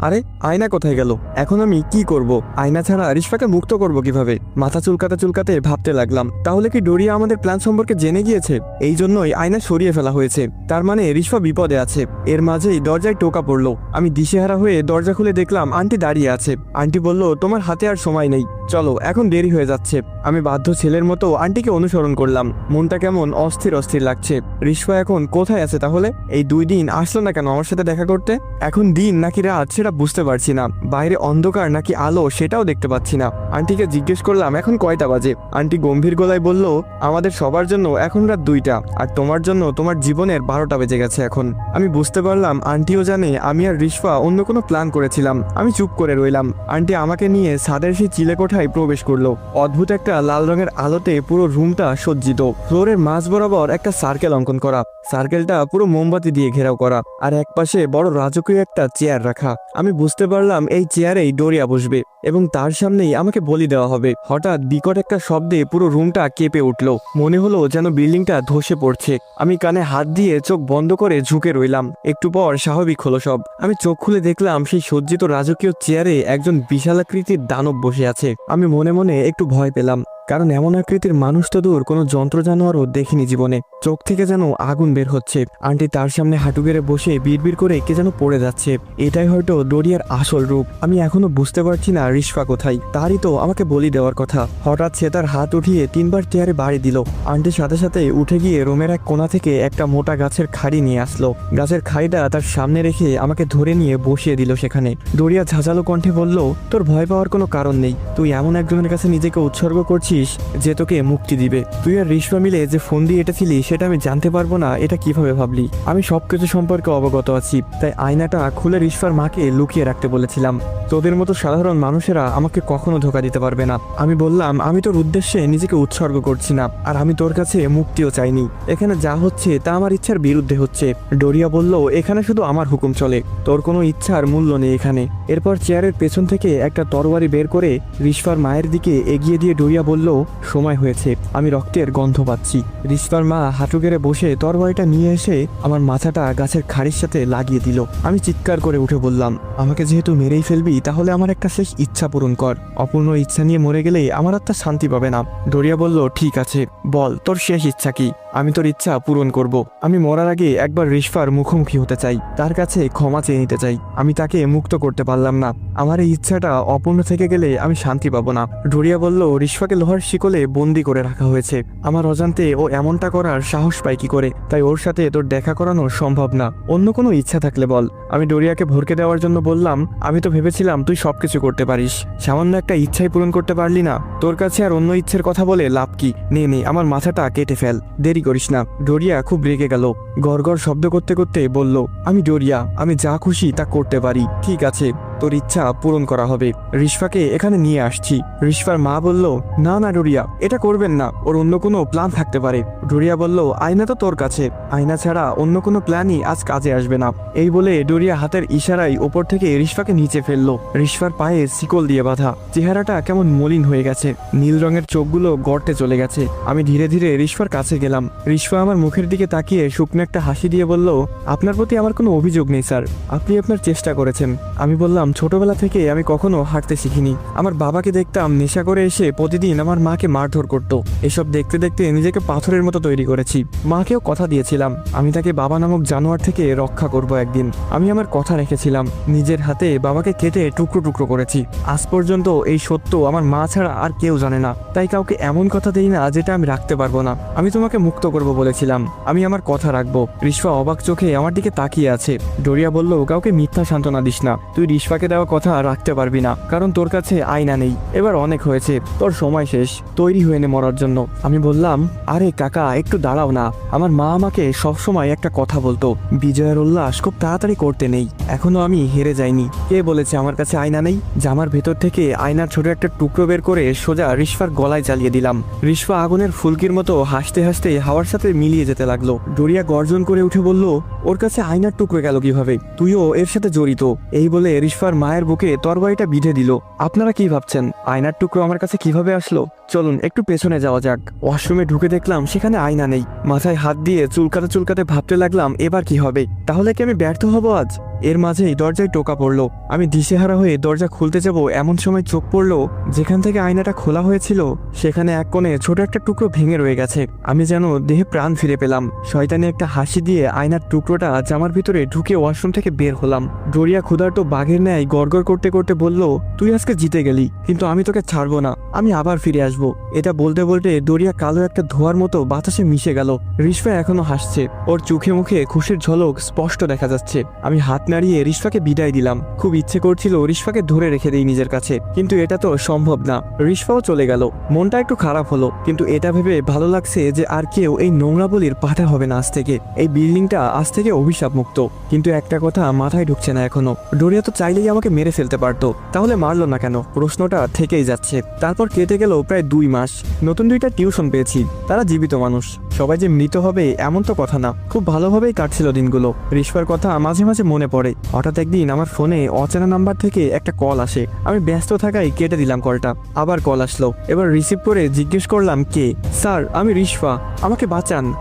আরে, আয়না কোথায় গেল? এখন আমি কি করব? আয়না ছাড়া রিশফাকে মুক্ত করব কীভাবে? মাথা চুলকাতে চুলকাতে ভাবতে লাগলাম। তাহলে কি ডোরিয়া আমাদের প্ল্যান সম্পর্কে জেনে গিয়েছে? এই জন্যই আয়না সরিয়ে ফেলা হয়েছে। তার মানে রিশফা বিপদে আছে। এর মাঝেই দরজায় টোকা পড়ল। আমি দিশেহারা হয়ে দরজা খুলে দেখলাম আন্টি দাঁড়িয়ে আছে। আন্টি বলল, তোমার হাতে আর সময় নেই। চলো, এখন দেরি হয়ে যাচ্ছে। আমি বাধ্য ছেলের মতো আন্টিকে অনুসরণ করলাম। মনটা কেমন অস্থির অস্থির লাগছে। রিশফা এখন কোথায় আছে তাহলে? এই দুই দিন আসলো না কেন আমার সাথে দেখা করতে? এখন দিন নাকি রাত? সেটা বুঝতে পারছি না। বাইরে অন্ধকার নাকি আলো, সেটাও দেখতে পাচ্ছি না। আন্টিকে জিজ্ঞেস করলাম, এখন কয়টা বাজে? আন্টি গম্ভীর গলায় বলল, আমাদের সবার জন্য এখন রাত দুইটা, আর তোমার জন্য তোমার জীবনের বারোটা বেজে গেছে এখন। আমি বুঝতে পারলাম, আন্টিও জানে, আমি আর রিশফা অন্য কোনো প্ল্যান করেছিলাম। আমি চুপ করে রইলাম। আন্টি আমাকে নিয়ে ছাদের সেই চিলে কোঠায় প্রবেশ করল। অদ্ভুত একটা লাল রঙের আলোতে পুরো রুমটা সজ্জিত। ফ্লোরের মাঝ বরাবর একটা সার্কেল অঙ্কন করা। সার্কেলটা পুরো মোমবাতি দিয়ে ঘেরাও করা, আর একপাশে বড় রাজকীয় একটা চেয়ার রাখা। আমি বুঝতে পারলাম এই চেয়ারেই ডোরিয়া বসবে, এবং তার সামনেই আমাকে বলি দেওয়া হবে। হঠাৎ বিকট একটা শব্দে পুরো রুমটা কেঁপে উঠল। মনে হলো যেন বিল্ডিংটা ধসে পড়ছে। আমি কানে হাত দিয়ে চোখ বন্ধ করে ঝুঁকে রইলাম। একটু পর স্বাভাবিক হলো সব। আমি চোখ খুলে দেখলাম সেই সজ্জিত রাজকীয় চেয়ারে একজন বিশালাকৃতির দানব বসে আছে। আমি মনে মনে একটু ভয় পেলাম। কারণ এমন আকৃতির মানুষ তো দূর, কোনো যন্ত্র জানোয়ারও দেখিনি জীবনে। চোখ থেকে যেন আগুন বের হচ্ছে। আন্টি তার সামনে হাঁটু গেড়ে বসে বিড়বিড় করে কে যেন পড়ে যাচ্ছে। এটাই হয়তো ডোরিয়ার আসল রূপ। আমি এখনও বুঝতে পারছি না রিশফা কোথায়। তারই তো আমাকে বলি দেওয়ার কথা। হঠাৎ সে তার হাত উঠিয়ে তিনবার চেয়ারে বাড়ি দিল। আন্টির সাথে সাথে উঠে গিয়ে রুমের এক কোণা থেকে একটা মোটা গাছের খাড়ি নিয়ে আসলো। গাছের খাড়িটা তার সামনে রেখে আমাকে ধরে নিয়ে বসিয়ে দিল সেখানে। ডোরিয়া ঝাঁঝালো কণ্ঠে বলল, তোর ভয় পাওয়ার কোনো কারণ নেই। তুই এমন একজনের কাছে নিজেকে উৎসর্গ করছিস যে তোকে মুক্তি দিবে। তুই আর রিশফা মিলে যে ফোন দিয়ে এটা এটেছিলি সেটা আমি জানতে পারব না, এটা কীভাবে ভাবলি? আমি সবকিছু সম্পর্কে অবগত আছি, তাই আয়নাটা খুলে রিশফার মাকে লুকিয়ে রাখতে বলেছিলাম। তোদের মতো সাধারণ মানুষেরা আমাকে কখনো ধোকা দিতে পারবে না। আমি বললাম, আমি তোর উদ্দেশ্যে নিজেকে উৎসর্গ করছি না, আর আমি তোর কাছে মুক্তিও চাইনি। এখানে যা হচ্ছে, তা আমার ইচ্ছার বিরুদ্ধে হচ্ছে। ডোরিয়া বলল, এখানে শুধু আমার হুকুম চলে। তোর কোনো ইচ্ছার মূল্য নেই এখানে। এরপর চেয়ারের পেছন থেকে একটা তরবারি বের করে রিশফার মায়ের দিকে এগিয়ে দিয়ে ডোরিয়া বলল সময় হয়েছে, আমি রক্তের গন্ধ পাচ্ছি। রিশফার মা হাঁটু গেড়ে বসে তরবারিটা নিয়ে এসে আমার মাথাটা গাছের খাড়ির সাথে লাগিয়ে দিল। আমি চিৎকার করে উঠে বললাম, আমাকে যেহেতু মেরেই ফেলবি, তাহলে আমার একটা শেষ ইচ্ছা পূরণ কর। অপূর্ণ ইচ্ছা নিয়ে মরে গেলে আমার আত্মা শান্তি পাবে না। দরিয়া বলল, ঠিক আছে, বল, তোর শেষ ইচ্ছা কি? আমি তোর ইচ্ছা পূরণ করব। আমি মরার আগে একবার রিশফার মুখোমুখি হতে চাই। তার কাছে ক্ষমা চেয়ে নিতে চাই। আমি তাকে মুক্ত করতে পারলাম না। আমার এই ইচ্ছাটা অপূর্ণ থেকে গেলে আমি শান্তি পাবো না। ডোরিয়া বলল, রিশফাকে লোহার শিকলে বন্দি করে রাখা হয়েছে। আমার অজান্তে ও এমনটা করার সাহস পায় কি করে? তাই ওর সাথে তোর দেখা করানো সম্ভব না। অন্য কোনো ইচ্ছা থাকলে বল। আমি ডোরিয়াকে ভরকে দেওয়ার জন্য বললাম, আমি তো ভেবেছিলাম তুই সবকিছু করতে পারিস। সামান্য একটা ইচ্ছাই পূরণ করতে পারলি না। তোর কাছে আর অন্য ইচ্ছের কথা বলে লাভ কি? নে নে, আমার মাথাটা কেটে ফেল। দেরি করিস না। ডোরিয়া খুব রেগে গেল। গড় শব্দ করতে করতে বলল, আমি ডোরিয়া, আমি যা খুশি তা করতে পারি, ঠিক আছে। তোর ইচ্ছা পূরণ করা হবে। রিশফাকে এখানে নিয়ে আসছি। রিশফার মা বলল, না না ডোরিয়া এটা করবেন না। ওর অন্য কোনো প্ল্যান থাকতে পারে। ডোরিয়া বলল, আয়না তো তোর কাছে। আয়না ছাড়া অন্য কোনো প্ল্যানই আজ কাজে আসবে না। এই বলে ডোরিয়া হাতের ইশারায় ওপর থেকে রিশফাকে নিচে ফেলল। রিশফার পায়ে শিকল দিয়ে বাঁধা। চেহারাটা কেমন মলিন হয়ে গেছে। নীল রঙের চোখগুলো গর্তে চলে গেছে। আমি ধীরে ধীরে রিশফার কাছে গেলাম। রিশফা আমার মুখের দিকে তাকিয়ে শুকনো একটা হাসি দিয়ে বলল, আপনার প্রতি আমার কোনো অভিযোগ নেই, স্যার। আপনি আপনার চেষ্টা করেছেন। আমি বললাম ছোটবেলা থেকে আমি কখনো হাঁটতে শিখিনি। আমার বাবাকে দেখতাম নেশা করে এসে প্রতিদিন আমার মাকে মারধর করত। এসব দেখতে দেখতে নিজেকে পাথরের মতো তৈরি করেছি। মাকেও কথা দিয়েছিলাম, আমি তাকে বাবা নামক জানোয়ার থেকে রক্ষা করব একদিন। আমি আমার কথা রেখেছিলাম, নিজের হাতে বাবাকে কেটে টুকরো টুকরো করেছি। আজ পর্যন্ত এই সত্য আমার মা ছাড়া আর কেউ জানে না। তাই কাউকে এমন কথা দেই না যেটা আমি রাখতে পারব না। আমি তোমাকে মুক্ত করব বলেছিলাম। আমি আমার কথা রাখব। রিশফা অবাক চোখে আমার দিকে তাকিয়ে আছে। ডোরিয়া বলল, কাউকে মিথ্যা সান্ত্বনা দিস না। তুই রিশফাকে দেওয়া কথা রাখতে পারবি না, কারণ তোর কাছে আয়না নেই। এবার অনেক হয়েছে, তোর সময় শেষ, তৈরি হয়ে নে মরার জন্য। আমি বললাম, আরে কাকা, একটু দাঁড়াও না। আমার মা আমাকে সবসময় একটা কথা বলতো, বিজয়ের উল্লাস খুব তাড়াতাড়ি করতে নেই। এখনও আমি হেরে যাইনি। কে বলেছে আমার কাছে আয়না নেই? জামার ভেতর থেকে আয়নার ছোট একটা টুকরো বের করে সোজা রিশফার গলায় জ্বালিয়ে দিলাম। রিশফা আগুনের ফুলকির মতো হাসতে হাসতে হাওয়ার সাথে মিলিয়ে যেতে লাগল। ডোরিয়া গর্জন করে উঠে বলল, ওর কাছে আয়নার টুকরো গেল কীভাবে? তুইও এর সাথে জড়িত। এই বলে রিশফার মায়ের বুকে তরবারিটা বিঁধে দিল। আপনারা কি ভাবছেন? আয়নার টুকরো আমার কাছে কীভাবে আসলো? চলুন, একটু পেছনে যাওয়া যাক। ওয়াশরুমে ঢুকে দেখলাম সেখানে আয়না নেই। মাথায় হাত দিয়ে চুলকাতে চুলকাতে ভাবতে লাগলাম, এবার কি হবে? তাহলে কি আমি ব্যর্থ হব আজ? এর মাঝেই দরজায় টোকা পড়ল। আমি দিশেহারা হয়ে দরজা খুলতে যাব এমন সময় চোখ পড়ল, যেখান থেকে আয়নাটা খোলা হয়েছিল, সেখানে এক কোণে ছোট একটা টুকরো ভেঙে রয়ে গেছে। আমি যেন দেহে প্রাণ ফিরে পেলাম। শয়তানি একটা হাসি দিয়ে আয়নার টুকরোটা জামার ভিতরে ঢুকে ওয়াশরুম থেকে বের হলাম। ডোরিয়া ক্ষুধার্ত বাঘের ন্যায় গড়গড় করতে করতে বলল, তুই আজকে জিতে গেলি, কিন্তু আমি তোকে ছাড়বো না। আমি আবার ফিরে আসব। এটা বলতে বলতে দরিয়া কালো একটা ধোয়ার মতো বাতাসে মিশে গেল। রিশফা এখনও হাসছে। ওর চোখে মুখে খুশির ঝলক স্পষ্ট দেখা যাচ্ছে। আমি হাত নাড়িয়ে রিশফাকে বিদায় দিলাম। খুব ইচ্ছে করছিল রিশফাকে ধরে রেখে দিই নিজের কাছে, কিন্তু এটা তো সম্ভব না। রিশফাও চলে গেল। মনটা একটু খারাপ হলো, কিন্তু এটা ভেবে ভালো লাগছে যে আর কেউ এই নোংরা বলির পাঠা হবে না আজ থেকে। এই বিল্ডিংটা আজ থেকে অভিশাপ মুক্ত কিন্তু একটা কথা মাথায় ঢুকছে না এখনও। ডোরিয়া তো চাইলেই আমাকে মেরে ফেলতে পারতো। তাহলে মারলো না কেন? প্রশ্নটা থেকেই যাচ্ছে। তারপর কেটে গেল প্রায় দুই মাস। নতুন দুইটা টিউশন পেয়েছি। তারা জীবিত মানুষ। সবাই যে মৃত হবে, এমন তো কথা না। খুব ভালোভাবেই কাটছিল দিনগুলো। রিশফার কথা মাঝে মাঝে মনে পড়ে। হঠাৎ একদিন আমার ফোনে অচেনা নাম্বার থেকে একটা কল আসে। আমি ব্যস্ত থাকায় কেটে দিলাম কলটা। আবার কল আসলো। এবার রিসিভ করে জিজ্ঞেস করলাম, কে? স্যার, আমি রিশফা। আমাকে বাঁচান।